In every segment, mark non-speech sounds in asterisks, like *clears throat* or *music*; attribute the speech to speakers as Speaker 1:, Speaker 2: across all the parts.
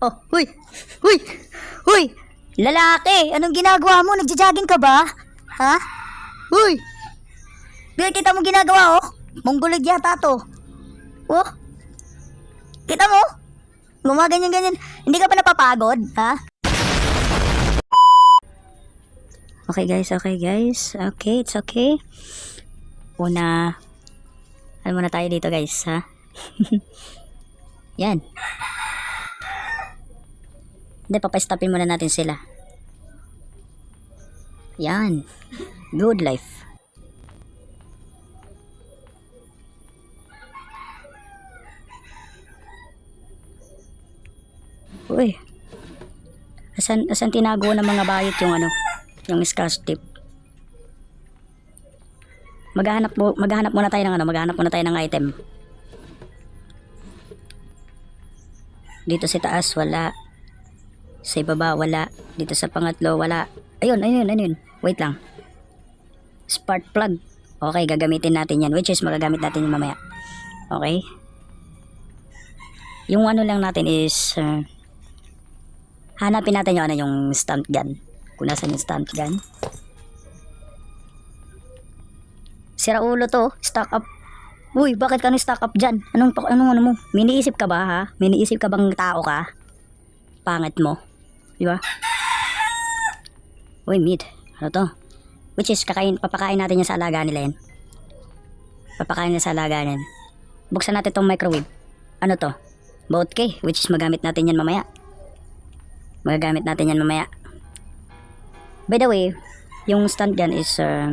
Speaker 1: Oh, huy! Huy! Huy! Lalaki! Anong ginagawa mo? Nagja-jogging ka ba? Ha? Huy! Bigay kita mo ginagawa, oh. Monggolig yata to. Oh. Kita mo? Gumaganyan-ganyan. Hindi ka pa napapagod, ha? Okay guys, okay guys. Okay, it's okay. Una, ano muna tayo dito guys, ha? *laughs* Yan. Hindi, papastopin muna natin sila. Yan. Good life. Uy. Asan, asan tinago ng mga bayot yung ano? Yung scotch tip. Maghahanap, mo, maghahanap muna tayo ng ano? Maghahanap muna tayo ng item. Dito sa taas, wala. Sa ibaba, wala. Dito sa pangatlo, wala. Ayun, ayun, ayun. Wait lang. Spark plug. Okay, gagamitin natin yan. Which is, magagamit natin yung mamaya. Okay? Yung ano lang natin is, uh, hanapin natin yung ano, yung stunt gun. Kung nasan yung stunt gun. Sira ulo to, stock up. Uy, bakit ka na-stock up dyan? Anong, anong ano mo? Miniisip ka ba ha? Miniisip ka bang tao ka? Pangit mo. Di ba? Uy, meat. Ano to? Which is, kakain, papakain natin yan sa alaga nila yan. Papakain na sa alaga yan. Buksan natin tong microwave. Ano to? Boat K, which is magamit natin yan mamaya. Magagamit natin yan mamaya. By the way, yung stand gun is, uh,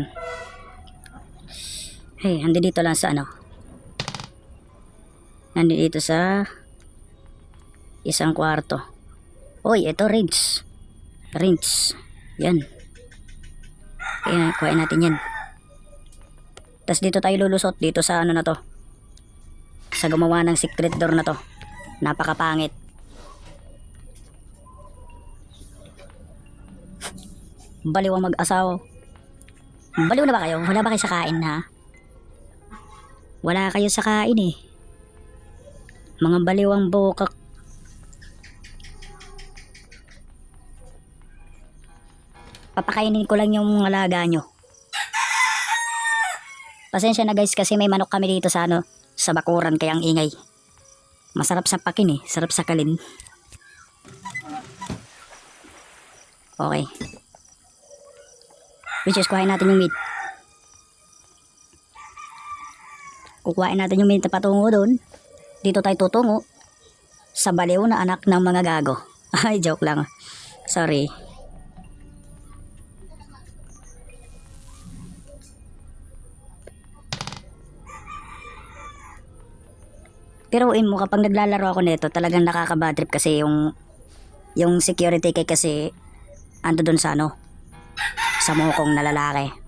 Speaker 1: hey, handi dito lang sa ano. Handi dito sa isang kwarto. Uy, ito range. Range. Yan. Kaya, kuhain natin yan. Tapos dito tayo lulusot, dito sa ano na to. Sa gumawa ng secret door na to. Napakapangit. Baliw ang mag-asawa. Baliw na ba kayo? Wala ba kayo sa kain ha? Wala kayo sa kain eh. Mga baliw bukak. Papakainin ko lang yung alaga nyo. Pasensya na guys kasi may manok kami dito sa ano, sa bakuran kaya ang ingay. Masarap sa pakin eh, sarap sa kalin. Okay. Which is, kuhain natin yung meat. Kukuhain natin yung meat na patungo doon. Dito tayo tutungo. Sa baliw na anak ng mga gago. *laughs* Ay, joke lang. Sorry. Pero mo kapag naglalaro ako nito, talagang nakaka trip kasi yung yung security kay kasi ando doon sa ano sa mukong na lalaki.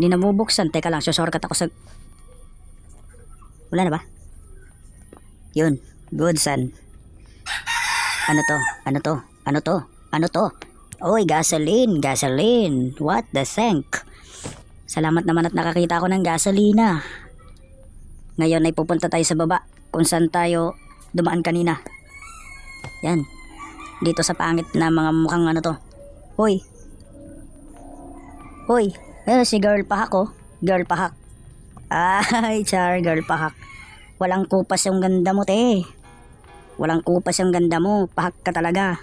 Speaker 1: Hindi nabubuksan. Teka lang, susorkat ako sa... Wala na ba? Yun. Good son. Ano to? Ano to? Ano to? Ano to? Oy, gasoline, gasoline. What the thank? Salamat naman at nakakita ako ng gasolina. Ngayon ay pupunta tayo sa baba kung saan tayo dumaan kanina. Yan. Dito sa pangit na mga mukhang ano to. Hoy. Hoy. Eh, si girl pahak oh. Girl pahak. Ay, *laughs* char, girl pahak. Walang kupas yung ganda mo, te. Walang kupas yung ganda mo. Pahak ka talaga.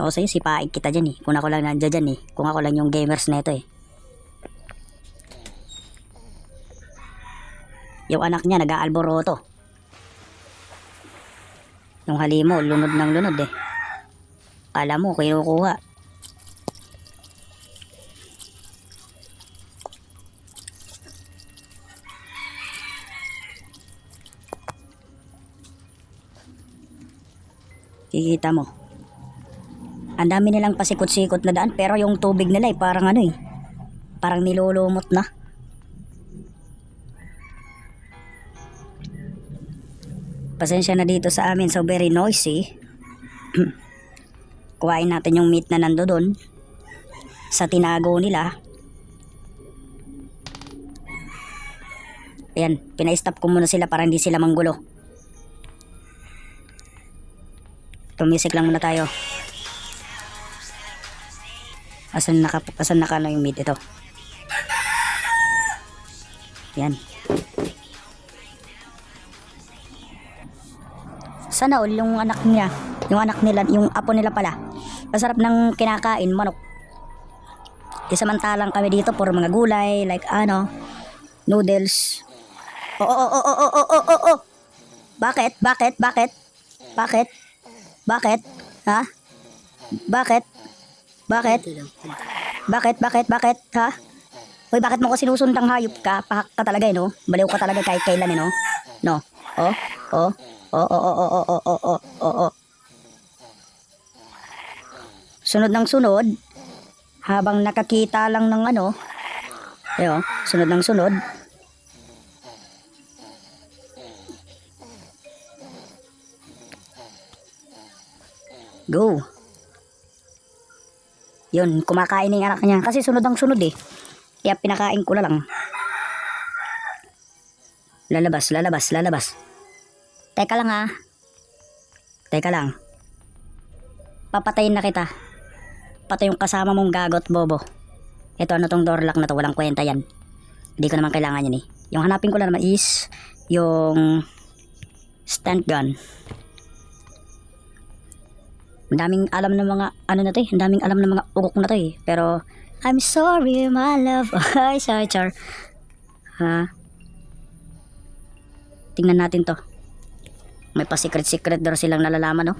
Speaker 1: Ako sa'yo, sipaig kita dyan eh. Kung ako lang nandiyan dyan eh. Kung ako lang yung gamers na ito eh. Yung anak niya nag-aalboroto. Yung halimo, lunod ng lunod eh. Kala mo, kinukuha. Kikita mo. Ang dami nilang pasikot-sikot na daan pero yung tubig nila eh parang ano eh. Parang nilulumot na. Pasensya na dito sa amin so very noisy. *clears throat* Kuhain natin yung meat na nando doon. sa tinago nila. Ayan, pina-stop ko muna sila para hindi sila manggulo. Tumisik lang muna tayo. Asan naka, asan naka ano yung mid ito? Yan. Sana all yung anak niya, yung anak nila, yung apo nila pala. Masarap ng kinakain, manok. Isamantalang kami dito for mga gulay, like ano, noodles. Oo, oo, oo, oo, oo, oo, oo, oo. Bakit? Bakit? Bakit? Bakit? Bakit? Ha? Bakit? Bakit? Bakit? Bakit? Bakit? Ha? Hoy, bakit mo ko sinusundang hayop ka? Pahak ka talaga eh, no? Baliw ka talaga kahit kailan eh, no? No? Oh? Oh? Oh, oh, oh, oh, oh, oh, oh, oh, oh. Sunod ng sunod, habang nakakita lang ng ano, ayo, sunod ng sunod, Go. Yun, kumakain ng anak niya. Kasi sunod ang sunod eh. Kaya pinakain ko na lang. Lalabas, lalabas, lalabas. Teka lang ha. Teka lang. Papatayin na kita. Patay yung kasama mong gagot, bobo. Ito ano tong door lock na to, walang kwenta yan. Hindi ko naman kailangan yan eh. Yung hanapin ko lang naman is yung stand gun. Ang daming alam ng mga ano na to eh. Ang daming alam ng mga ugok na to eh. Pero I'm sorry, my love. *laughs* Ay, sorry, char. Ha? Tingnan natin to. May pa secret secret daw silang nalalaman, no?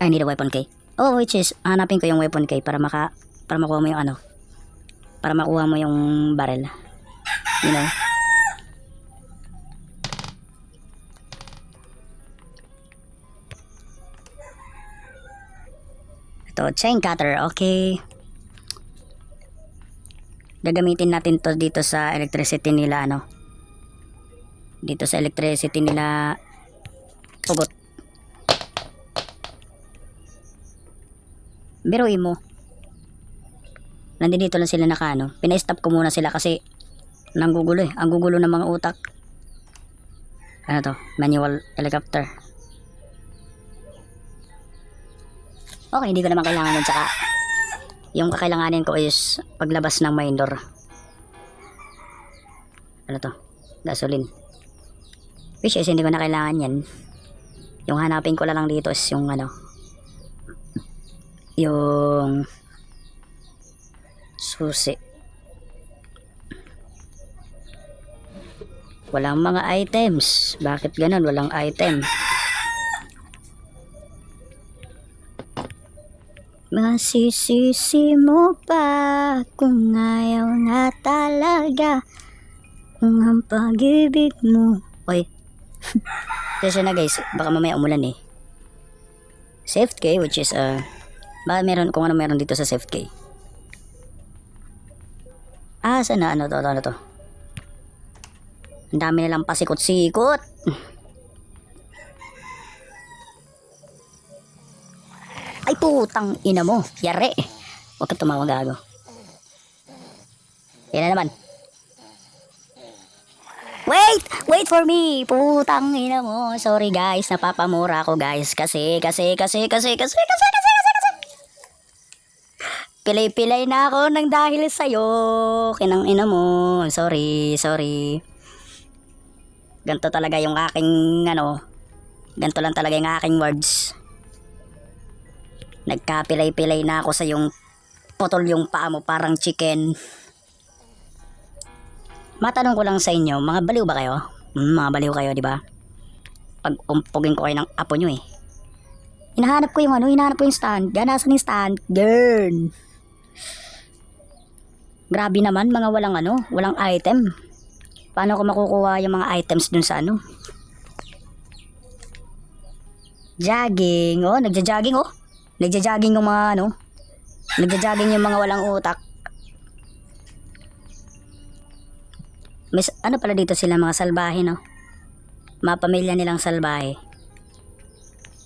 Speaker 1: I need a weapon key. Oh, which is, hanapin ko yung weapon key para maka, para makuha mo yung ano. Para makuha mo yung barrel. You know? Ito, chain cutter. Okay. Gagamitin natin to dito sa electricity nila, ano. Dito sa electricity nila pugot. Biruin mo. Nandito lang sila naka ano. Pina-stop ko muna sila kasi nanggugulo eh. Ang gugulo ng mga utak. Ano to? Manual helicopter. Okay, hindi ko naman kailangan yun. Tsaka, yung kakailanganin ko is paglabas ng main door. Ano to? Gasoline. Which is, hindi ko na kailangan yan. Yung hanapin ko lang dito is yung ano, yung susi. Walang mga items. Bakit ganun? Walang item. Masisisi mo pa kung ayaw na talaga kung ang pag-ibig mo. Oy. *laughs* Kasi na guys, baka mamaya umulan eh. Safe key which is uh, ba meron kung ano meron dito sa safe key. Ah, saan na? Ano to? Ano to? Ang dami nilang pasikot-sikot. Putang ina mo. Yare. Huwag ka tumawag gago. Yan na naman. Wait! Wait for me! Putang ina mo. Sorry guys, napapamura ako guys. Kasi, kasi, kasi, kasi, kasi, kasi, kasi, kasi, kasi. Pilay-pilay na ako ng dahil sa'yo. Kinang ina mo. Sorry, sorry. Ganto talaga yung aking, ano, ganto lang talaga yung aking words. Nagkapilay-pilay na ako sa yung putol yung paa mo parang chicken. Matanong ko lang sa inyo, mga baliw ba kayo? Hmm, mga baliw kayo, di ba? Pag umpugin ko kayo ng apo nyo eh. Hinahanap ko yung ano, hinahanap ko yung stand. Yan, nasan yung stand? Girl. Grabe naman, mga walang ano, walang item. Paano ko makukuha yung mga items dun sa ano? Jogging, oh, nagja-jogging, oh. Nagja-jogging yung mga ano. Nagja-jogging yung mga walang utak. May, ano pala dito sila mga salbahe, no? Mga pamilya nilang salbahe.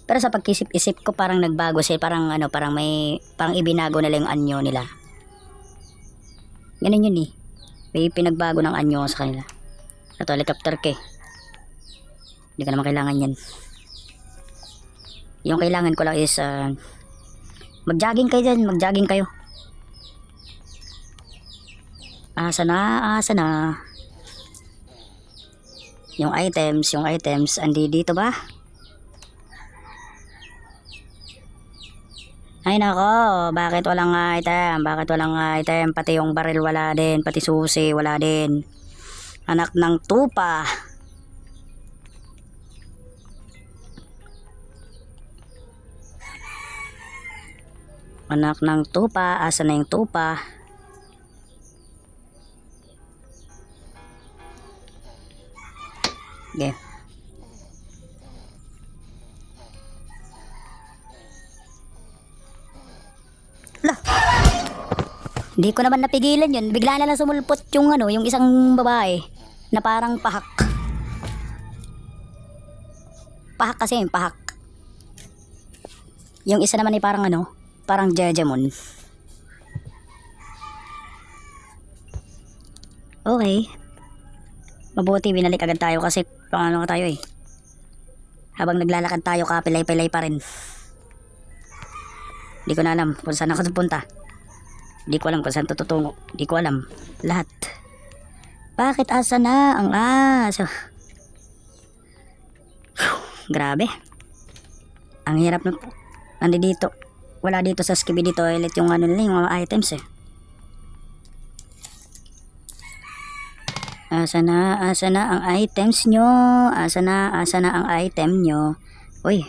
Speaker 1: Pero sa pagkisip-isip ko parang nagbago sila, parang ano, parang may parang ibinago nila yung anyo nila. Ganun yun eh. May pinagbago ng anyo sa kanila. Ito, helicopter ke. Hindi ka naman kailangan yan. Yung kailangan ko lang is ah, mag-jogging kayo dyan, mag-jogging kayo. Asa na, asa na. Yung items, yung items, andi dito ba? Ay nako, bakit walang item? Bakit walang item? Pati yung baril wala din, pati susi wala din. Anak ng tupa. Anak ng tupa, asa na yung tupa? Okay. Lah. Hindi ko naman napigilan yun. Bigla na lang sumulpot yung ano, yung isang babae na parang pahak. Pahak kasi yung pahak. Yung isa naman ay parang ano, parang jajamon. Okay. Mabuti binalik agad tayo kasi pang ano tayo eh. Habang naglalakad tayo kapilay-pilay pa rin. Hindi ko na alam kung saan ako pupunta. Hindi ko alam kung saan tututungo. Hindi ko alam. Lahat. Bakit asa na ang aso? Grabe. Ang hirap na Andi dito. Wala dito sa skibidi toilet yung ano nila, yung mga items eh. Asa na, asa na ang items nyo? Asa na, asa na ang item nyo? Uy.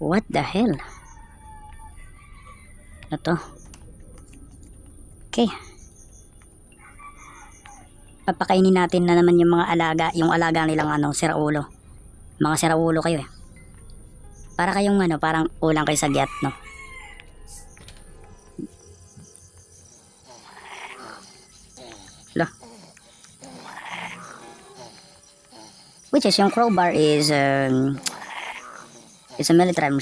Speaker 1: What the hell? Ito. Okay. Papakainin natin na naman yung mga alaga, yung alaga nilang ano, siraulo. Mga siraulo kayo eh. Para kayong ano, parang ulang kayo sa get, no? Lah. Which is yung crowbar is um, is a military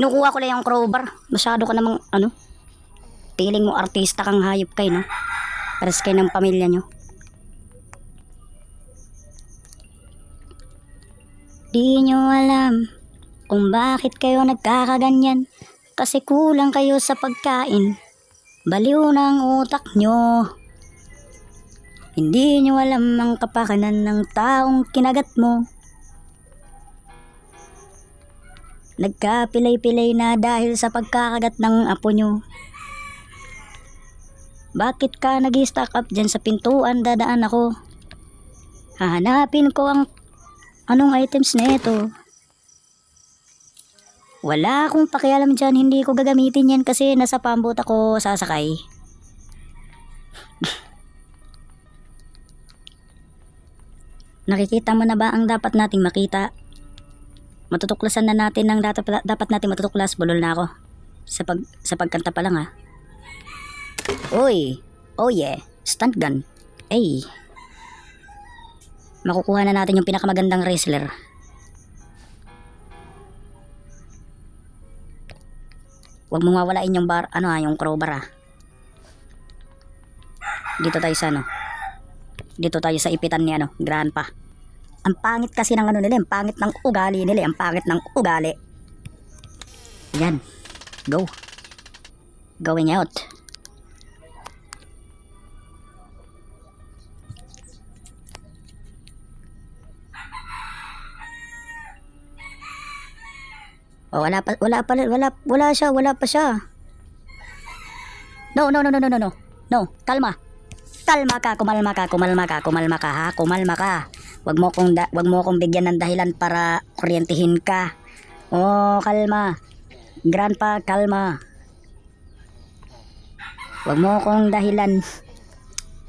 Speaker 1: Kinukuha ko lang yung crowbar. Masyado ka namang ano. Piling mo artista kang hayop kayo, no? Pares kayo ng pamilya nyo. Di nyo alam kung bakit kayo nagkakaganyan kasi kulang kayo sa pagkain. Baliw ang utak nyo. Hindi nyo alam ang kapakanan ng taong kinagat mo. Nagkapilay-pilay na dahil sa pagkakagat ng apo nyo. Bakit ka nag stack up dyan sa pintuan dadaan ako? Hahanapin ko ang anong items nito. Wala akong pakialam dyan, hindi ko gagamitin yan kasi nasa pambot ako sasakay. Nakikita mo na ba ang dapat nating makita? Matutuklasan na natin ang dapat, dapat natin matutuklas. Bulol na ako. Sa, pag, sa pagkanta pa lang ha. Uy! Oh yeah! Stunt gun. Ay! Makukuha na natin yung pinakamagandang wrestler. Huwag mong wawalain yung bar, ano ha, yung crowbar ha. Dito tayo sa ano. Dito tayo sa ipitan ni ano, grandpa. Ang pangit kasi ng ano nila, ang pangit ng ugali nila, ang pangit ng ugali. Yan. Go. Going out. Oh, wala pa, wala pa, wala, wala siya, wala pa siya. No, no, no, no, no, no, no. Kalma. Kalma ka, kumalma ka, kumalma ka, kumalma ka ha, kumalma ka. Wag mo kong da, wag mo kong bigyan ng dahilan para kuryentihin ka. Oh, kalma. Grandpa, kalma. Wag mo kong dahilan.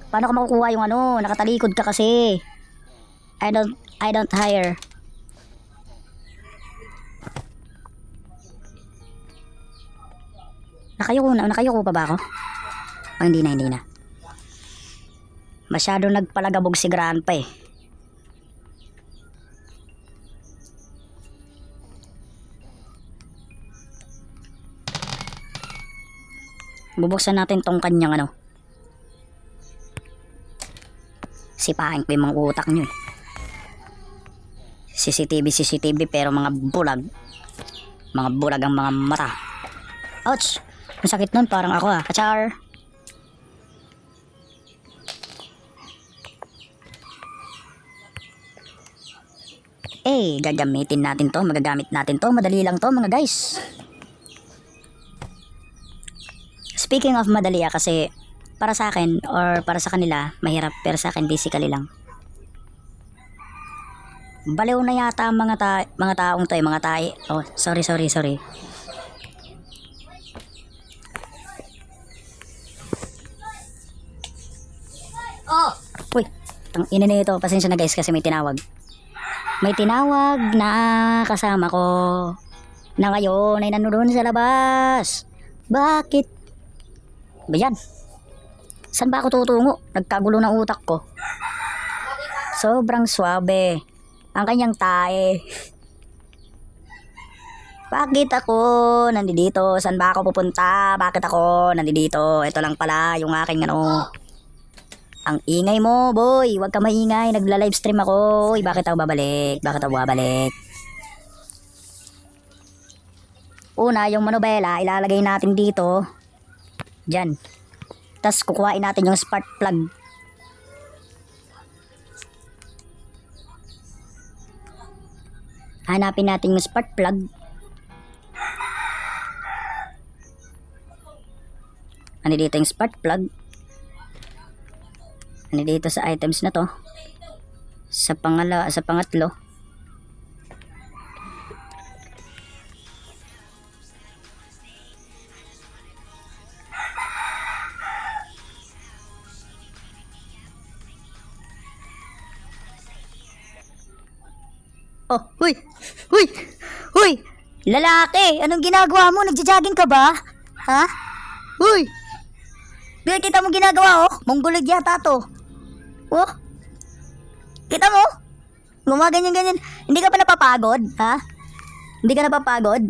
Speaker 1: Paano ka makukuha yung ano? Nakatalikod ka kasi. I don't, I don't hire. Nakayuko na, nakayuko pa ba ako? Ah, hindi na, hindi na. Masyado nagpalagabog si Grandpa eh. Bubuksan natin tong kanyang ano. Sipain ko yung mga utak nyo eh. CCTV, CCTV pero mga bulag. Mga bulag ang mga mata. Ouch! Ang sakit nun, parang ako ah. Kachar! Eh, gagamitin natin to. Magagamit natin to. Madali lang to mga guys. Speaking of madali ah, kasi para sa akin or para sa kanila, mahirap. Pero sa akin, basically lang. Baliw na yata ang mga, ta mga taong to eh, mga tae. Oh, sorry, sorry, sorry.
Speaker 2: Oh,
Speaker 1: Uy, ang ina nito. Pasensya na guys kasi may tinawag. May tinawag na kasama ko na ngayon ay nanonood sa labas. Bakit? Ba yan? Saan ba ako tutungo? Nagkagulo ng utak ko. Sobrang swabe. Ang kanyang tae. Bakit ako nandito? Saan ba ako pupunta? Bakit ako nandito? Ito lang pala yung aking ano, ang ingay mo, boy. Huwag ka maingay. Nagla-livestream ako. Uy, bakit ako babalik? Bakit ako babalik? Una, yung manobela, ilalagay natin dito. Diyan. Tapos kukuhain natin yung spark plug. Hanapin natin yung spark plug. Ano dito yung spark plug? Ano dito sa items na to? Sa pangala, sa pangatlo. Oh, huy! Huy! Huy! Lalaki! Anong ginagawa mo? Nagja-jogging ka ba? Ha? Huy! Di kita mo ginagawa oh. Mongolid yata to. Oh. Kita mo? Gumaganyan-ganyan. Hindi ka pa napapagod, ha? Hindi ka napapagod?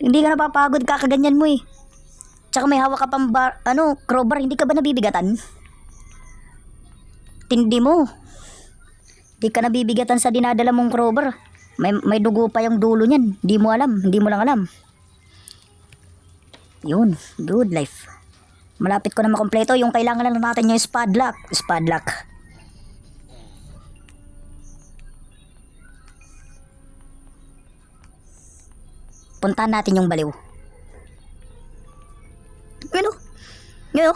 Speaker 1: Hindi ka napapagod, kakaganyan mo eh. Tsaka may hawak ka pang bar, ano, crowbar, hindi ka ba nabibigatan? Tindi mo. Hindi ka nabibigatan sa dinadala mong crowbar. May, may dugo pa yung dulo niyan. Hindi mo alam. Hindi mo lang alam. Yun. Good life. Malapit ko na makompleto. Yung kailangan lang natin yung spad lock. Spad lock. Puntahan natin yung baliw. Ano? Ano?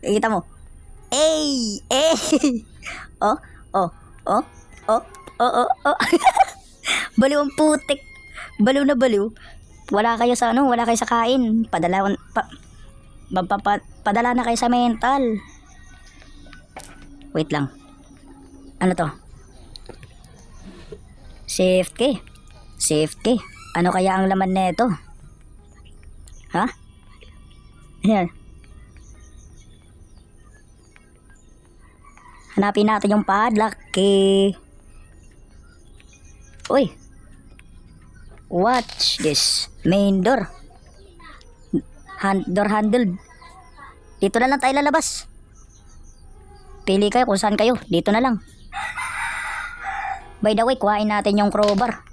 Speaker 1: Kita mo. Ey! Ey! *laughs* Oh, oh, oh, oh, oh, oh, oh. *laughs* baliw ang putik. Baliw na baliw. Wala kayo sa ano, wala kayo sa kain. Padala, pa, pa, na kayo sa mental. Wait lang. Ano to? Safety. Safety. Ano kaya ang laman nito? Ha? Ayan. Hanapin natin yung padlock key. Uy. Watch this. Main door. Hand, door handled. Dito na lang tayo lalabas. Pili kayo kung saan kayo. Dito na lang. By the way, kuhain natin yung crowbar.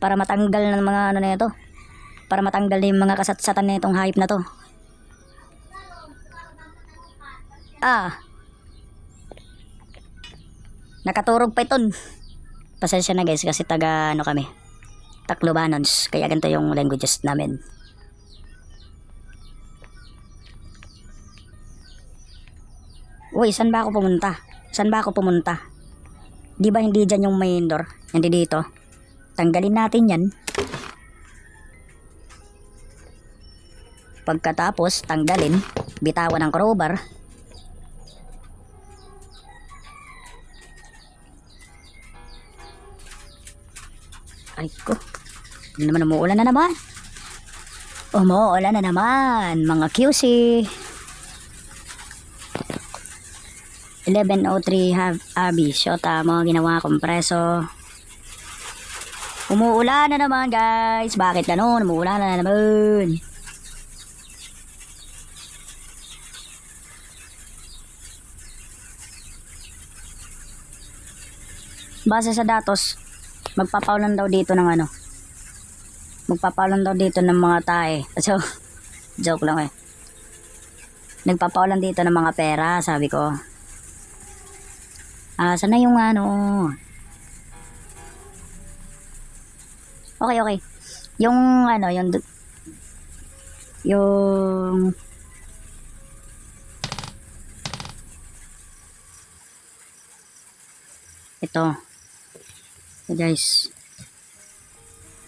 Speaker 1: Para matanggal ng mga ano na ito. Para matanggal yung mga kasatsatan na itong hype na to. Ah, Nakaturog pa iton. Pasensya na guys kasi taga ano kami. Taclobanons. Kaya ganito yung languages namin. Uy, saan ba ako pumunta? Saan ba ako pumunta? Di ba hindi dyan yung main door? Hindi dito. Tanggalin natin yan. Pagkatapos, tanggalin. Bitawan ng crowbar. Ay ko. Ano naman, umuulan na naman. Umuulan na naman, mga QC. 11.03 have Abi, Shota mo, ginawa kompreso. Umuulan na naman guys. Bakit ganun? Umuulan na naman. Base sa datos, magpapaulan daw dito ng ano. Magpapaulan daw dito ng mga tae. *laughs* So, joke lang eh. Nagpapaulan dito ng mga pera, sabi ko. Ah, sana yung ano. Okay, okay. Yung ano, yung yung ito. Guys,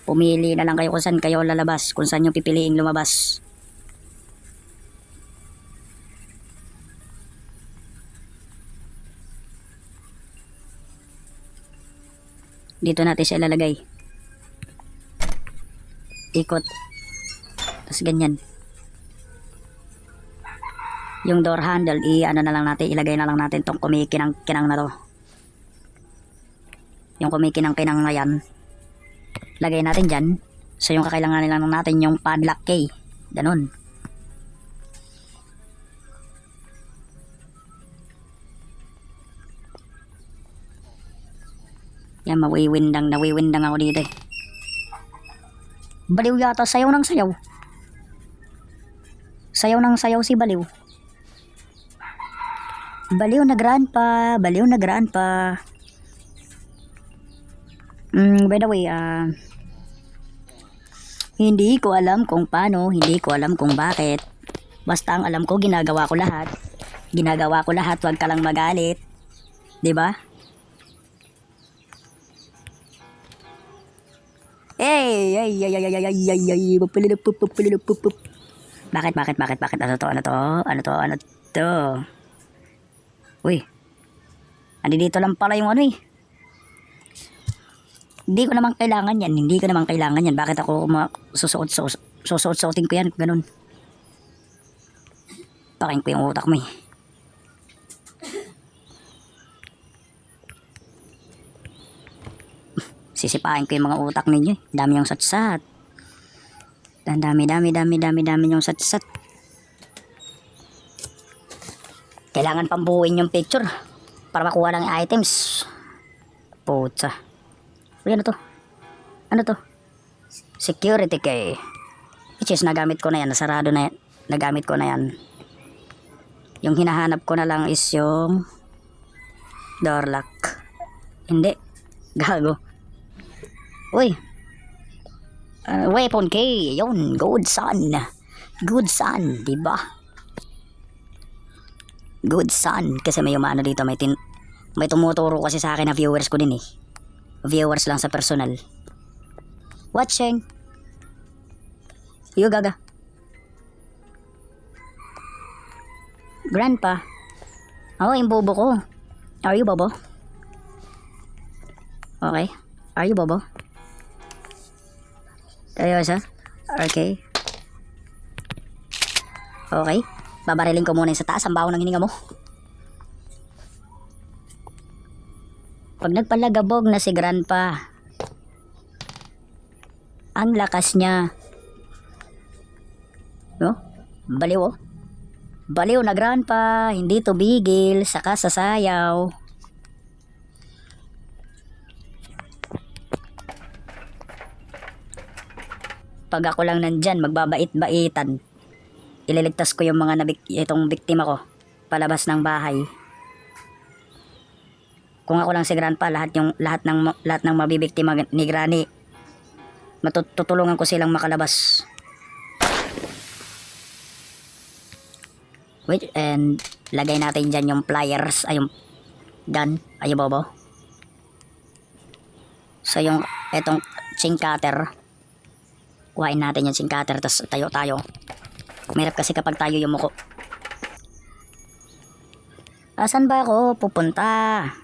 Speaker 1: pumili na lang kayo kung saan kayo lalabas, kung saan yung pipiliing lumabas. Dito natin siya ilalagay. Ikot. Tapos ganyan. Yung door handle, i-ano na lang natin, ilagay na lang natin tong kumikinang kinang na to. Yung kumikinang kinang na. Lagay natin dyan. So yung kakailanganin lang natin yung padlock key. Ganun. Yan, mawiwindang, nawiwindang ako dito eh. Baliw yata, sayaw ng sayaw. Sayaw ng sayaw si Baliw. Baliw na grandpa, baliw na grandpa. Mm, by the way, ah... hindi ko alam kung paano, hindi ko alam kung bakit. Basta ang alam ko, ginagawa ko lahat. Ginagawa ko lahat, wag ka lang magalit. 'Di ba? Hey, ay, ay, ay, ay, ay, ay, ay, ay. Bakit, bakit, bakit, bakit? Ano to, ano to, ano to, ano to? Uy, andi dito lang pala yung ano eh. Hindi ko naman kailangan yan, hindi ko naman kailangan yan. Bakit ako ma- susuot, sus, susuot-suotin ko yan, ganun. Paking ko yung utak mo eh. Sisipain ko yung mga utak ninyo. eh. Dami yung satsat. Dami, dami, dami, dami, dami yung satsat. Kailangan pambuuin yung picture para makuha ng items. Puta. Uy, ano to? Ano to? Security key. Which is nagamit ko na yan. Nasarado na yan. Nagamit ko na yan. Yung hinahanap ko na lang is yung door lock. Hindi. *laughs* Gago. Uy. Uh, weapon key. Yun. Good son. Good son. Diba? Good son. Kasi may umano dito. May, tin may tumuturo kasi sa akin na viewers ko din eh. Viewers lang sa personal. Watching. You gaga. Grandpa. Oh, yung bobo ko. Are you bobo? Okay. Are you bobo? Seryoso? Okay. Okay. Babarilin ko muna yung sa taas ang baho ng hininga mo. Pag nagpalagabog na si Grandpa, ang lakas niya. No? Baliw oh. Baliw na Grandpa, hindi tubigil, saka sasayaw. Pag ako lang nandyan, magbabait-baitan. Ililigtas ko yung mga nabik itong biktima ko palabas ng bahay. Kung ako lang si Grandpa, lahat yung lahat ng lahat ng mabibiktima ni Granny matutulungan ko silang makalabas. Wait, and lagay natin dyan yung pliers, ay yung gun, ay yung bobo. So yung etong ching cutter, kuhain natin yung ching cutter, tapos tayo tayo. Mahirap kasi kapag tayo yumuko. Asan ba ako pupunta?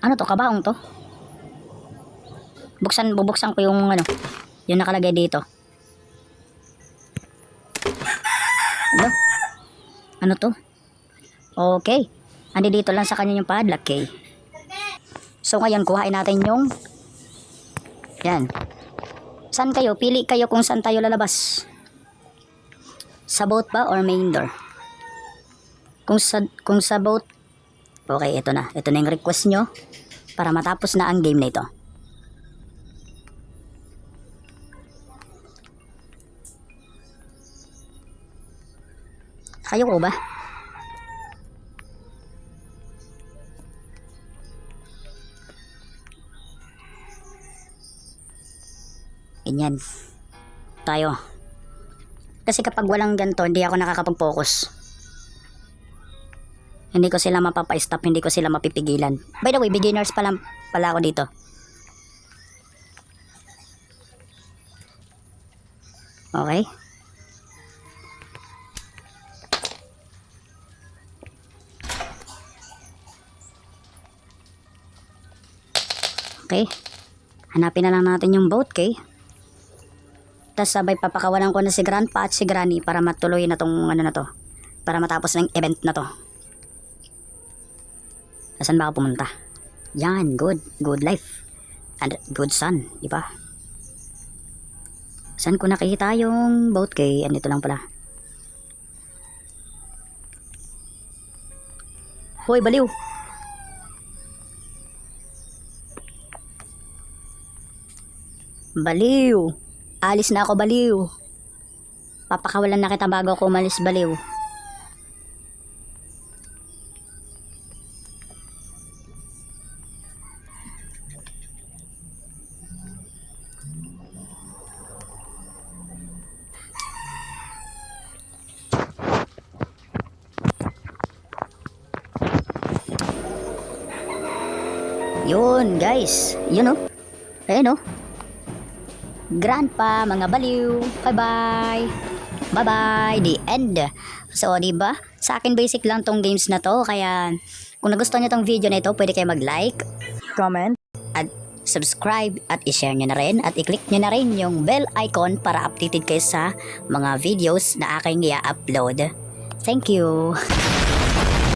Speaker 1: Ano to? Kabaong to? Buksan, bubuksan ko yung ano, yung nakalagay dito. Ano? Ano to? Okay. Andi dito lang sa kanya yung padlock, okay. So ngayon, kuhain natin yung yan. Saan kayo? Pili kayo kung saan tayo lalabas. Sa boat ba or main door? Kung sa, kung sa boat, okay, ito na. Ito na yung request nyo para matapos na ang game na ito. Kayo ko ba? Ganyan. Tayo. Kasi kapag walang ganito, hindi ako nakakapag-focus. Hindi ko sila mapapa-stop, hindi ko sila mapipigilan. By the way, beginners pa lang pala ako dito. Okay. Okay. Hanapin na lang natin yung boat, okay? Tapos sabay papakawalan ko na si Grandpa at si Granny para matuloy na tong ano na to. Para matapos yung event na to. Saan ba ako pumunta? Yan, good. Good life. And good sun, di ba? Saan ko nakikita yung boat kay? Andito lang pala. Hoy, baliw! Baliw! Alis na ako, baliw. Papakawalan na kita bago ako umalis, baliw. Yun, oh. Ayun, oh. Grandpa, mga baliw. Bye-bye. Bye-bye. The end. So, di ba? Sa akin basic lang tong games na to. Kaya, kung nagustuhan niyo tong video na ito, pwede kayo mag-like,
Speaker 2: comment,
Speaker 1: at subscribe at i-share nyo na rin at i-click nyo na rin yung bell icon para updated kayo sa mga videos na aking i-upload. Thank you!